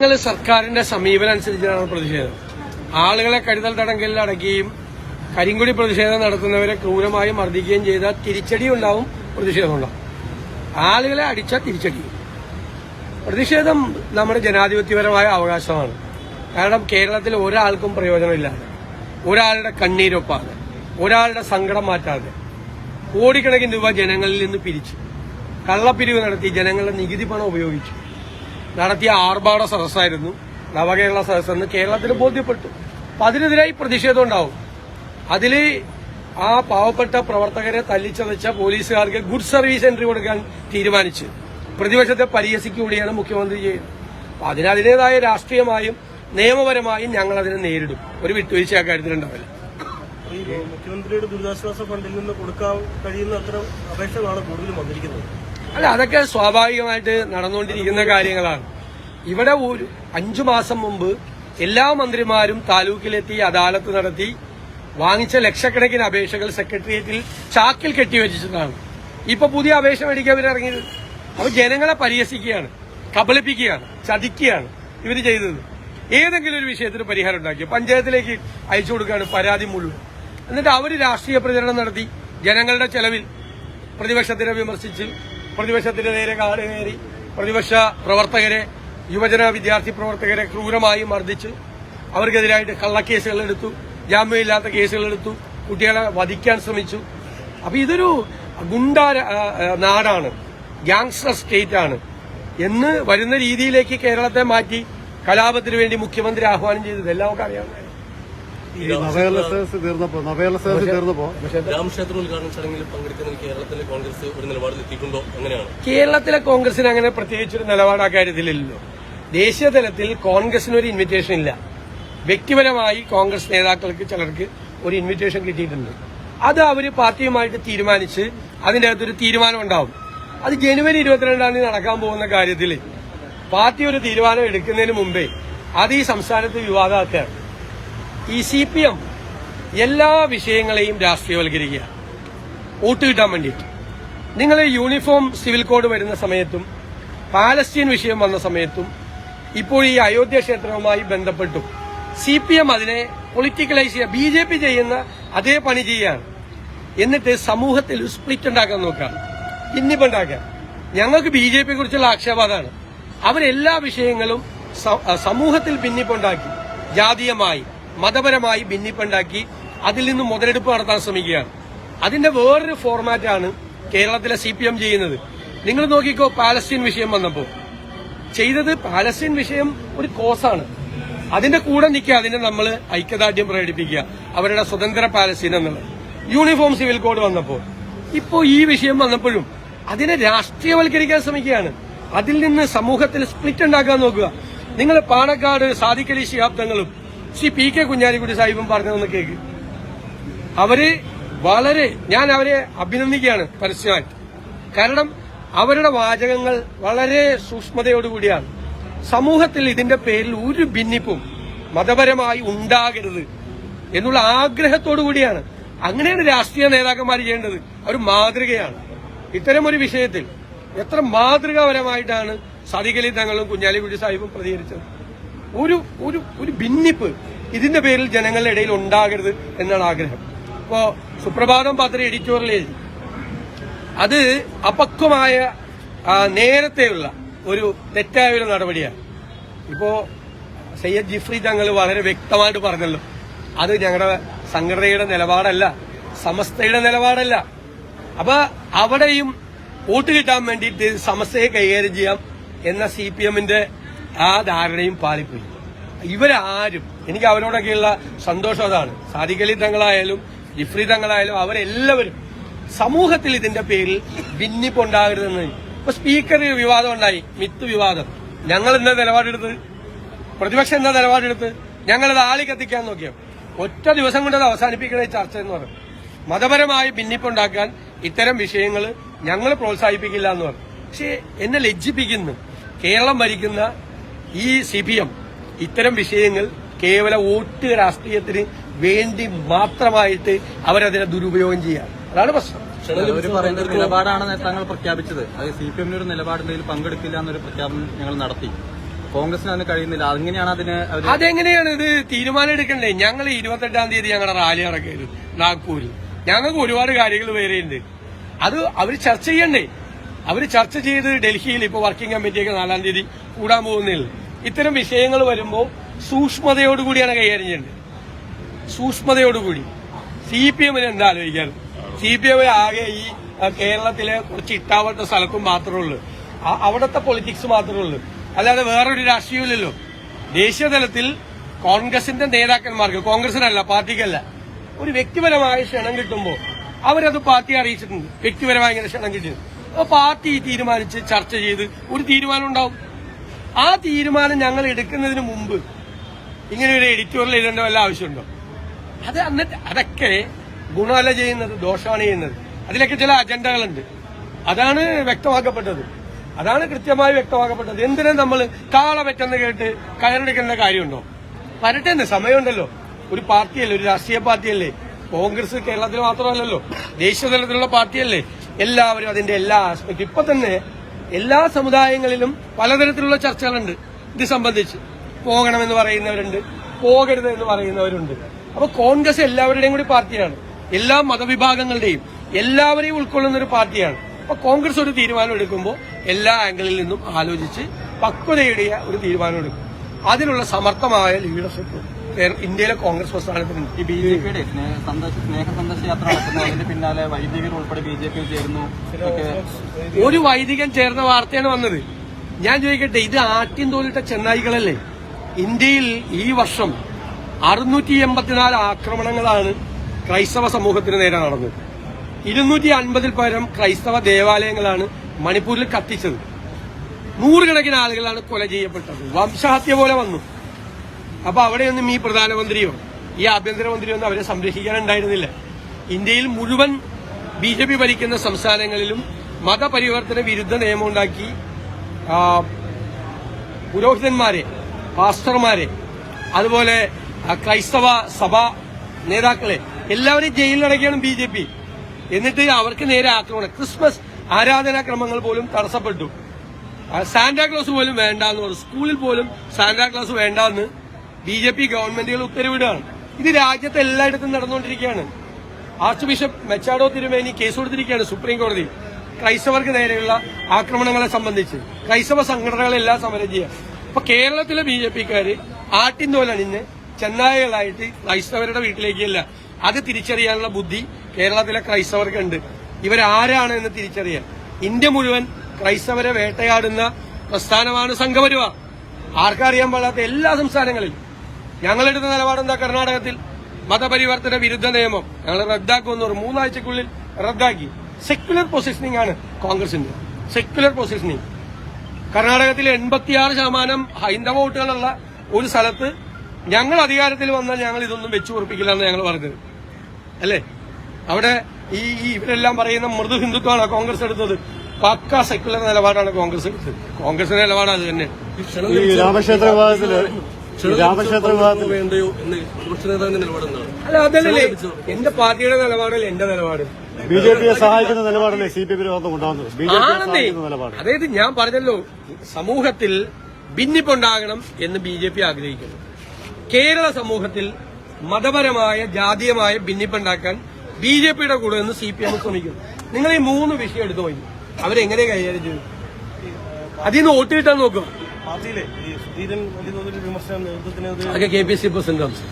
ഞങ്ങൾ സർക്കാരിന്റെ സമീപനം അനുസരിച്ചാണ് പ്രതിഷേധം. ആളുകളെ കരുതൽ തടങ്കലിൽ അടക്കുകയും കരിങ്കുടി പ്രതിഷേധം നടത്തുന്നവരെ ക്രൂരമായി മർദ്ദിക്കുകയും ചെയ്താൽ തിരിച്ചടി ഉണ്ടാവും പ്രതിഷേധം ഉണ്ടാവും ആളുകളെ അടിച്ചാൽ തിരിച്ചടി. പ്രതിഷേധം നമ്മുടെ ജനാധിപത്യപരമായ അവകാശമാണ്. കാരണം കേരളത്തിൽ ഒരാൾക്കും പ്രയോജനമില്ലാതെ ഒരാളുടെ കണ്ണീരൊപ്പാതെ ഒരാളുടെ സങ്കടം മാറ്റാതെ കോടിക്കണക്കിന് രൂപ ജനങ്ങളിൽ നിന്ന് പിരിച്ചു കള്ളപ്പിരിവ് നടത്തി ജനങ്ങളുടെ നികുതി പണം ഉപയോഗിച്ചു നടത്തിയ ആർഭാട സദസ്സായിരുന്നു നവകേരള സദസ്സെന്ന് കേരളത്തിന് ബോധ്യപ്പെട്ടു. അപ്പൊ അതിനെതിരായി പ്രതിഷേധം ഉണ്ടാവും. അതിൽ ആ പാവപ്പെട്ട പ്രവർത്തകരെ തല്ലിച്ചതച്ച പോലീസുകാർക്ക് ഗുഡ് സർവീസ് എൻട്രി കൊടുക്കാൻ തീരുമാനിച്ചു. പ്രതിപക്ഷത്തെ പരിഹസിക്കുകയാണ് മുഖ്യമന്ത്രി ചെയ്യുന്നത് അപ്പൊ അതിനതിന്റെതായ രാഷ്ട്രീയമായും നിയമപരമായും ഞങ്ങൾ അതിനെ നേരിടും. ഒരു വിട്ടുവീഴ്ച ആ കാര്യത്തിലുണ്ടാവില്ല മുഖ്യമന്ത്രിയുടെ ദുരിതാശ്വാസ ഫണ്ടിൽ നിന്ന് കൊടുക്കാൻ കഴിയുന്ന അത്തരം അപേക്ഷകളാണ് കൂടുതലും വന്നിരിക്കുന്നത്. അല്ല അതൊക്കെ സ്വാഭാവികമായിട്ട് നടന്നുകൊണ്ടിരിക്കുന്ന കാര്യങ്ങളാണ്. ഇവിടെ ഒരു അഞ്ചു മാസം മുമ്പ് എല്ലാ മന്ത്രിമാരും താലൂക്കിലെത്തി അദാലത്ത് നടത്തി വാങ്ങിച്ച ലക്ഷക്കണക്കിന് അപേക്ഷകൾ സെക്രട്ടേറിയറ്റിൽ ചാക്കിൽ കെട്ടിവെച്ചിട്ടാണ് ഇപ്പൊ പുതിയ അപേക്ഷ മേടിക്കാൻ ഇവർ ഇറങ്ങിയത്. ജനങ്ങളെ പരിഹസിക്കുകയാണ് കബളിപ്പിക്കുകയാണ് ചതിക്കുകയാണ് ഇവർ ചെയ്തത്. ഏതെങ്കിലും ഒരു വിഷയത്തിന് പരിഹാരം ഉണ്ടാക്കി പഞ്ചായത്തിലേക്ക് അയച്ചു കൊടുക്കുകയാണ് പരാതി മുഴുവൻ. എന്നിട്ട് അവർ രാഷ്ട്രീയ പ്രചരണം നടത്തി ജനങ്ങളുടെ ചെലവിൽ പ്രതിപക്ഷത്തിനെ വിമർശിച്ച് പ്രതിപക്ഷത്തിന്റെ നേരെ കാട് കയറി പ്രതിപക്ഷ പ്രവർത്തകരെ യുവജന വിദ്യാർത്ഥി പ്രവർത്തകരെ ക്രൂരമായി മർദ്ദിച്ചു അവർക്കെതിരായിട്ട് കള്ളക്കേസുകൾ എടുത്തു ജാമ്യമില്ലാത്ത കേസുകൾ എടുത്തു കുട്ടികളെ വധിക്കാൻ ശ്രമിച്ചു. അപ്പൊ ഇതൊരു ഗുണ്ട നാടാണ് ഗ്യാങ്സ്റ്റർ സ്റ്റേറ്റ് ആണ്. എന്ന് വരുന്ന രീതിയിലേക്ക് കേരളത്തെ മാറ്റി കലാപത്തിന് വേണ്ടി മുഖ്യമന്ത്രി ആഹ്വാനം ചെയ്തത് എല്ലാവർക്കും അറിയാവുന്ന ഉദ്ഘാടന ചടങ്ങിൽ കേരളത്തിലെ കോൺഗ്രസ് ഒരു നിലപാടിൽ എത്തിയിട്ടുണ്ടോ അങ്ങനെയാണ്. കേരളത്തിലെ കോൺഗ്രസിന് അങ്ങനെ പ്രത്യേകിച്ചൊരു നിലപാട് ആ കാര്യത്തിലില്ലല്ലോ. ദേശീയ തലത്തിൽ കോൺഗ്രസിന് ഒരു ഇൻവിറ്റേഷൻ ഇല്ല. വ്യക്തിപരമായി കോൺഗ്രസ് നേതാക്കൾക്ക് ചിലർക്ക് ഒരു ഇൻവിറ്റേഷൻ കിട്ടിയിട്ടുണ്ട്. അത് അവർ പാർട്ടിയുമായിട്ട് തീരുമാനിച്ച് അതിന്റെ അകത്തൊരു തീരുമാനം ഉണ്ടാവും അത് ജനുവരി ഇരുപത്തിരണ്ടാം തീയതി നടക്കാൻ പോകുന്ന കാര്യത്തിൽ പാർട്ടി ഒരു തീരുമാനം എടുക്കുന്നതിന് മുമ്പേ അത് ഈ സംസ്ഥാനത്ത് വിവാദമാക്കുകയാണ്. ഈ സി പി എം എല്ലാ വിഷയങ്ങളെയും രാഷ്ട്രീയവൽക്കരിക്കുക. വോട്ട് കിട്ടാൻ വേണ്ടിയിട്ട്. നിങ്ങൾ യൂണിഫോം സിവിൽ കോഡ് വരുന്ന സമയത്തും പാലസ്തീൻ വിഷയം വന്ന സമയത്തും ഇപ്പോൾ ഈ അയോധ്യ ക്ഷേത്രവുമായി ബന്ധപ്പെട്ടു സി പി എം അതിനെ പൊളിറ്റിക്കലൈസ് ചെയ്യുക ബി ജെ പി ചെയ്യുന്ന അതേ പണി ചെയ്യുകയാണ്. എന്നിട്ട് സമൂഹത്തിൽ സ്പ്ലിറ്റ് ഉണ്ടാക്കാൻ നോക്കുകയാണ് ഭിന്നിപ്പുണ്ടാക്കാൻ ഞങ്ങൾക്ക് ബി ജെ പിയെ കുറിച്ചുള്ള ആക്ഷേപാതാണ് അവരെല്ലാ വിഷയങ്ങളും സമൂഹത്തിൽ ഭിന്നിപ്പുണ്ടാക്കി ജാതീയമായി. മതപരമായി ഭിന്നിപ്പുണ്ടാക്കി അതിൽ നിന്ന് മുതലെടുപ്പ് നടത്താൻ ശ്രമിക്കുകയാണ്. അതിന്റെ വേറൊരു ഫോർമാറ്റാണ് കേരളത്തിലെ സി പി എം ചെയ്യുന്നത്. നിങ്ങൾ നോക്കിക്കോ പാലസ്തീൻ വിഷയം വന്നപ്പോൾ ചെയ്തത് പാലസ്തീൻ വിഷയം ഒരു കോസാണ് അതിന്റെ കൂടെ നിൽക്കുക അതിനെ നമ്മൾ ഐക്യദാർഢ്യം പ്രകടിപ്പിക്കുക. അവരുടെ സ്വതന്ത്ര പാലസ്തീൻ എന്നുള്ളത് യൂണിഫോം സിവിൽ കോഡ് വന്നപ്പോൾ ഇപ്പോ ഈ വിഷയം വന്നപ്പോഴും അതിനെ രാഷ്ട്രീയവൽക്കരിക്കാൻ ശ്രമിക്കുകയാണ്. അതിൽ നിന്ന് സമൂഹത്തിൽ സ്പ്ലിറ്റ് ഉണ്ടാക്കാൻ നോക്കുക. നിങ്ങൾ പാണക്കാട് സാദിഖലി ശിഹാബ്ദങ്ങളും ശ്രീ പി കെ കുഞ്ഞാലിക്കുട്ടി സാഹിബും പറഞ്ഞതെന്ന് കേക്ക്. അവർ വളരെ ഞാൻ അവരെ അഭിനന്ദിക്കുകയാണ് പരസ്യമായിട്ട്. കാരണം അവരുടെ വാചകങ്ങൾ വളരെ സൂക്ഷ്മതയോടുകൂടിയാണ്. സമൂഹത്തിൽ ഇതിന്റെ പേരിൽ ഒരു ഭിന്നിപ്പും മതപരമായി ഉണ്ടാകരുത് എന്നുള്ള ആഗ്രഹത്തോടു കൂടിയാണ്. അങ്ങനെയാണ് രാഷ്ട്രീയ നേതാക്കന്മാർ ചെയ്യേണ്ടത്. അവർ മാതൃകയാണ്. ഇത്തരം ഒരു വിഷയത്തിൽ എത്ര മാതൃകാപരമായിട്ടാണ് സതികലി തങ്ങളും കുഞ്ഞാലിക്കുട്ടി സാഹിബും പ്രതികരിച്ചത്? ഒരു ഒരു ഒരു ഭിന്നിപ്പ് ഇതിന്റെ പേരിൽ ജനങ്ങളുടെ ഇടയിൽ ഉണ്ടാകരുത് എന്നാണ് ആഗ്രഹം. ഇപ്പോ സുപ്രഭാതം പത്ര എഡിറ്റോറിയൽ എഴുതി. അത് അപക്വമായ നേരത്തെയുള്ള ഒരു തെറ്റായ ഒരു നടപടിയാണ്. ഇപ്പോ സയ്യദ് ജിഫ്രി തങ്ങൾ വളരെ വ്യക്തമായിട്ട് പറഞ്ഞല്ലോ. അത് ഞങ്ങളുടെ സംഘടനയുടെ നിലപാടല്ല സമസ്തയുടെ നിലപാടല്ല. അപ്പൊ അവിടെയും വോട്ട് കിട്ടാൻ വേണ്ടിയിട്ട് സമസ്തയെ കൈകാര്യം ചെയ്യാം എന്ന സി പി എമ്മിന്റെ ആ ധാരണയും പാലിപ്പോയി ഇവരാരും എനിക്ക് അവരോടൊക്കെയുള്ള സന്തോഷം അതാണ്. സാദിഖലി തങ്ങളായാലും ജിഫ്രി തങ്ങളായാലും അവരെല്ലാവരും സമൂഹത്തിൽ ഇതിന്റെ പേരിൽ ഭിന്നിപ്പുണ്ടാകരുതെന്ന് ഇപ്പൊ സ്പീക്കർ വിവാദം ഉണ്ടായി മിത്ത് വിവാദം. ഞങ്ങൾ എന്താ നിലപാടെടുത്ത് പ്രതിപക്ഷം എന്താ നിലപാടെടുത്ത് ഞങ്ങളത് ആളി കത്തിക്കാൻ നോക്കിയോ? ഒറ്റ ദിവസം കൊണ്ട് അത് അവസാനിപ്പിക്കണ ചർച്ച എന്ന് പറഞ്ഞു മതപരമായി ഭിന്നിപ്പുണ്ടാക്കാൻ ഇത്തരം വിഷയങ്ങൾ ഞങ്ങൾ പ്രോത്സാഹിപ്പിക്കില്ല എന്ന് പറഞ്ഞു പക്ഷേ എന്നെ ലജ്ജിപ്പിക്കുന്നു. കേരളം ഭരിക്കുന്ന ഈ സി പി എം ഇത്തരം വിഷയങ്ങൾ കേവല വോട്ട് രാഷ്ട്രീയത്തിന് വേണ്ടി മാത്രമായിട്ട് അവരതിനെ ദുരുപയോഗം ചെയ്യാം അതാണ് പ്രശ്നം. പറയുന്ന ഒരു നിലപാടാണ് താങ്കൾ പ്രഖ്യാപിച്ചത്. അത് സി പി എമ്മിന് ഒരു നിലപാടിൽ പങ്കെടുക്കില്ല എന്നൊരു പ്രഖ്യാപനം ഞങ്ങൾ നടത്തി. കോൺഗ്രസിന് അതിന് കഴിയുന്നില്ല. അതെങ്ങനെയാണ് അതിന് അതെങ്ങനെയാണ് ഇത് തീരുമാനം എടുക്കണ്ടേ ഞങ്ങൾ ഇരുപത്തെട്ടാം തീയതി ഞങ്ങളുടെ റാലി നടക്കരുത് നാഗ്പൂരിൽ. ഞങ്ങൾക്ക് ഒരുപാട് കാര്യങ്ങൾ വേറെയുണ്ട്. അത് അവർ ചർച്ച ചെയ്യണ്ടേ? അവർ ചർച്ച ചെയ്ത് ഡൽഹിയിൽ ഇപ്പോൾ വർക്കിംഗ് കമ്മിറ്റിയൊക്കെ നാലാം തീയതി കൂടാൻ പോകുന്നില്ല ഇത്തരം വിഷയങ്ങൾ വരുമ്പോൾ സൂക്ഷ്മതയോടുകൂടിയാണ് കൈകാര്യം ചെയ്യേണ്ടത്. സൂക്ഷ്മതയോടുകൂടി. സി പി എമ്മിന് എന്താ ആലോചിക്കാറ്? സി പി എം ആകെ ഈ കേരളത്തിലെ കുറച്ച് ഇട്ടാവട്ട സ്ഥലത്തും മാത്രമേ അവിടുത്തെ പൊളിറ്റിക്സ് മാത്രമേ അല്ലാതെ വേറൊരു രാഷ്ട്രീയമില്ലല്ലോ ദേശീയ തലത്തിൽ കോൺഗ്രസിന്റെ നേതാക്കന്മാർക്ക് കോൺഗ്രസിനല്ല പാർട്ടിക്കല്ല. ഒരു വ്യക്തിപരമായ ക്ഷണം കിട്ടുമ്പോൾ അവരത് പാർട്ടിയെ അറിയിച്ചിട്ടുണ്ട്. വ്യക്തിപരമായ ഇങ്ങനെ ക്ഷണം കിട്ടിയത്. അപ്പൊ പാർട്ടി തീരുമാനിച്ച് ചർച്ച ചെയ്ത് ഒരു തീരുമാനം ഉണ്ടാവും. ആ തീരുമാനം ഞങ്ങൾ എടുക്കുന്നതിന് മുമ്പ് ഇങ്ങനെ ഒരു എഡിറ്റോറിയൽ എഴുതേണ്ട വല്ല ആവശ്യമുണ്ടോ? അത് അന്നിട്ട് അതൊക്കെ ഗുണമല്ല ചെയ്യുന്നത് ദോഷമാണ് ചെയ്യുന്നത്. അതിലൊക്കെ ചില അജണ്ടകളുണ്ട്. അതാണ് വ്യക്തമാക്കപ്പെട്ടത്. അതാണ് കൃത്യമായി വ്യക്തമാക്കപ്പെട്ടത്. എന്തിനാ നമ്മൾ കാള പറ്റെന്ന് കേട്ട് കയറെടുക്കേണ്ട കാര്യമുണ്ടോ? വരട്ടെ സമയമുണ്ടല്ലോ. ഒരു പാർട്ടിയല്ലേ ഒരു രാഷ്ട്രീയ പാർട്ടിയല്ലേ? കോൺഗ്രസ് കേരളത്തിൽ മാത്രമല്ലല്ലോ. ദേശീയ തലത്തിലുള്ള പാർട്ടിയല്ലേ? എല്ലാവരും അതിന്റെ എല്ലാ ആസ്പെക്ട് ഇപ്പൊ തന്നെ എല്ലാ സമുദായങ്ങളിലും പലതരത്തിലുള്ള ചർച്ചകളുണ്ട്. ഇത് സംബന്ധിച്ച് പോകണമെന്ന് പറയുന്നവരുണ്ട് പോകരുത് എന്ന് പറയുന്നവരുണ്ട്. അപ്പൊ കോൺഗ്രസ് എല്ലാവരുടെയും കൂടി പാർട്ടിയാണ്. എല്ലാ മതവിഭാഗങ്ങളുടെയും എല്ലാവരെയും ഉൾക്കൊള്ളുന്ന ഒരു പാർട്ടിയാണ്. അപ്പൊ കോൺഗ്രസ് ഒരു തീരുമാനം എടുക്കുമ്പോൾ എല്ലാ ആംഗിളിൽ നിന്നും ആലോചിച്ച് പക്വതയുടെ ഒരു തീരുമാനം എടുക്കും. അതിനുള്ള സമർത്ഥമായ ലീഡർഷിപ്പ് ഇന്ത്യയിലെ കോൺഗ്രസ് പ്രസ്ഥാനത്തിനുണ്ട് ഈ ബി ജെ പിയുടെ സ്നേഹ സന്ദർശ യാത്ര നടക്കുന്നു അതിന്റെ പിന്നാലെ വൈദികർ ഉൾപ്പെടെ ബി ജെ പിയിൽ ചേരുന്നു. ഒരു വൈദികൻ ചേർന്ന വാർത്തയാണ് വന്നത്. ഞാൻ ചോദിക്കട്ടെ ഇത് ആട്ടിൻ തോലിട്ട ചെന്നായികളല്ലേ? ഇന്ത്യയിൽ ഈ വർഷം അറുന്നൂറ്റി എൺപത്തിനാല് ആക്രമണങ്ങളാണ് ക്രൈസ്തവ സമൂഹത്തിന് നേരെ നടന്നത്. ഇരുന്നൂറ്റി അൻപതിൽ പരം ക്രൈസ്തവ ദേവാലയങ്ങളാണ് മണിപ്പൂരിൽ കത്തിച്ചത്. നൂറുകണക്കിന് ആളുകളാണ് കൊല ചെയ്യപ്പെട്ടത്. വംശഹത്യ പോലെ വന്നു. അപ്പൊ അവിടെയൊന്നും ഈ പ്രധാനമന്ത്രിയോ ഈ ആഭ്യന്തരമന്ത്രിയോ ഒന്നും അവരെ സംരക്ഷിക്കാനുണ്ടായിരുന്നില്ല. ഇന്ത്യയിൽ മുഴുവൻ ബി ജെ പി ഭരിക്കുന്ന സംസ്ഥാനങ്ങളിലും മതപരിവർത്തന വിരുദ്ധ നിയമമുണ്ടാക്കി ആ, പുരോഹിതന്മാരെ പാസ്റ്റർമാരെ അതുപോലെ ക്രൈസ്തവ സഭാ നേതാക്കളെ എല്ലാവരെയും ജയിലിലടക്കിയാണ് ബി ജെ പി. എന്നിട്ട് അവർക്ക് നേരെ ആക്രമണം. ക്രിസ്മസ് ആരാധനാക്രമങ്ങൾ പോലും തടസ്സപ്പെട്ടു. സാന്റാക്ലോസ് പോലും വേണ്ട എന്ന് പറഞ്ഞു. സ്കൂളിൽ പോലും സാന്റാക്ലോസ് വേണ്ട എന്ന് ബി ജെ പി ഗവൺമെന്റുകൾ ഉത്തരവിടുകയാണ്. ഇത് രാജ്യത്ത് എല്ലായിടത്തും നടന്നുകൊണ്ടിരിക്കുകയാണ്. ആർച്ച് ബിഷപ്പ് മെച്ചാഡോ തിരുമേനി കേസ് കൊടുത്തിരിക്കുകയാണ് സുപ്രീം കോടതി. ക്രൈസ്തവർക്ക് നേരെയുള്ള ആക്രമണങ്ങളെ സംബന്ധിച്ച്. ക്രൈസ്തവ സംഘടനകളെല്ലാം സമരം ചെയ്യുക. അപ്പൊ കേരളത്തിലെ ബി ജെ പിക്കാര് ആട്ടിന്തോലണിഞ്ഞ് ചെന്നായകളായിട്ട് ക്രൈസ്തവരുടെ വീട്ടിലേക്കല്ല. അത് തിരിച്ചറിയാനുള്ള ബുദ്ധി കേരളത്തിലെ ക്രൈസ്തവർക്കുണ്ട്. ഇവരാരാണ് എന്ന് തിരിച്ചറിയാൻ. ഇന്ത്യ മുഴുവൻ ക്രൈസ്തവരെ വേട്ടയാടുന്ന പ്രസ്ഥാനമാണ് സംഘപരിവാർ. ആർക്കറിയാൻ പാടാത്ത എല്ലാ സംസ്ഥാനങ്ങളിലും ഞങ്ങളെടുത്ത നിലപാടെന്താ കർണാടകത്തിൽ? മതപരിവർത്തന വിരുദ്ധ നിയമം. ഞങ്ങൾ റദ്ദാക്കുമെന്ന് പറഞ്ഞു മൂന്നാഴ്ചക്കുള്ളിൽ റദ്ദാക്കി. സെക്യുലർ പൊസിഷനിങ് ആണ് കോൺഗ്രസിന്റെ. സെക്യുലർ പൊസിഷനിങ് കർണാടകത്തിൽ എൺപത്തിയാറ് ശതമാനം ഹൈന്ദവ വോട്ടുകളുള്ള ഒരു സ്ഥലത്ത് ഞങ്ങൾ അധികാരത്തിൽ വന്നാൽ ഞങ്ങൾ ഇതൊന്നും വെച്ചു ഉറപ്പിക്കില്ല എന്ന് ഞങ്ങൾ പറഞ്ഞത്. അല്ലേ? അവിടെ ഈ ഇവരെല്ലാം പറയുന്ന മൃദു ഹിന്ദുത്വമാണ് കോൺഗ്രസ് എടുത്തത്. പക്ക സെക്യുലർ നിലപാടാണ് കോൺഗ്രസ് എടുത്തത്. കോൺഗ്രസിന്റെ നിലപാട് അത് തന്നെ. രാമക്ഷേത്ര വേണ്ടയോ എന്ന് പ്രതിപക്ഷ നേതാവിന്റെ നിലപാടെന്താണ് അല്ല അതല്ലേ. എന്റെ പാർട്ടിയുടെ നിലപാടല്ല എന്റെ നിലപാട്? ബി ജെ പിയെ സഹായിക്കുന്ന നിലപാടല്ലേ സി പി എമ്മിന് ഉണ്ടാകുന്നത് ബി ജെ പിയെ നിലപാട്. അതായത് ഞാൻ പറഞ്ഞല്ലോ സമൂഹത്തിൽ ഭിന്നിപ്പുണ്ടാകണം എന്ന് ബി ജെ പി ആഗ്രഹിക്കുന്നു. കേരള സമൂഹത്തിൽ മതപരമായ ജാതീയമായ ഭിന്നിപ്പുണ്ടാക്കാൻ ബി ജെ പിയുടെ കൂടെ നിന്ന് സി പി എം ശ്രമിക്കുന്നു നിങ്ങൾ ഈ മൂന്ന് വിഷയം എടുത്തു പോയി. അവരെങ്ങനെ കൈകാര്യം ചെയ്തു അതിൽ നിന്ന് വോട്ട് കിട്ടാൻ നോക്കുക പാർട്ടിയിലെ ഈ സുധീരൻ വലിയ തോതിൽ വിമർശനം നേതൃത്വത്തിനെതിരെ അതൊക്കെ കെ പി സി പ്രസിഡന്റ്